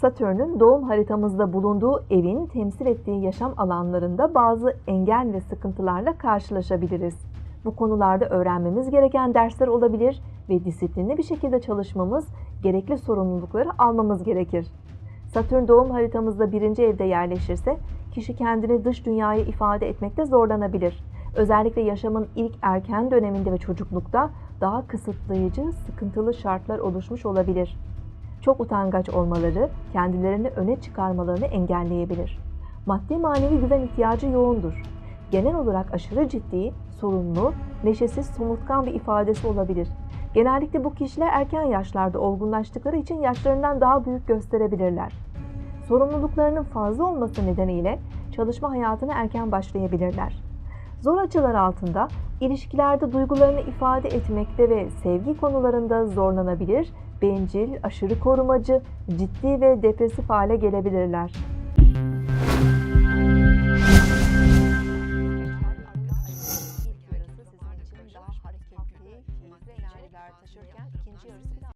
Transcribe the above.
Satürn'ün doğum haritamızda bulunduğu evin temsil ettiği yaşam alanlarında bazı engel ve sıkıntılarla karşılaşabiliriz. Bu konularda öğrenmemiz gereken dersler olabilir ve disiplinli bir şekilde çalışmamız, gerekli sorumlulukları almamız gerekir. Satürn doğum haritamızda birinci evde yerleşirse kişi kendini dış dünyaya ifade etmekte zorlanabilir. Özellikle yaşamın ilk erken döneminde ve çocuklukta daha kısıtlayıcı, sıkıntılı şartlar oluşmuş olabilir. Çok utangaç olmaları, kendilerini öne çıkarmalarını engelleyebilir. Maddi manevi güven ihtiyacı yoğundur. Genel olarak aşırı ciddi, sorunlu, neşesiz, somurtkan bir ifadesi olabilir. Genellikle bu kişiler erken yaşlarda olgunlaştıkları için yaşlarından daha büyük gösterebilirler. Sorumluluklarının fazla olması nedeniyle çalışma hayatına erken başlayabilirler. Zor açılar altında ilişkilerde duygularını ifade etmekte ve sevgi konularında zorlanabilir, bencil, aşırı korumacı, ciddi ve depresif hale gelebilirler.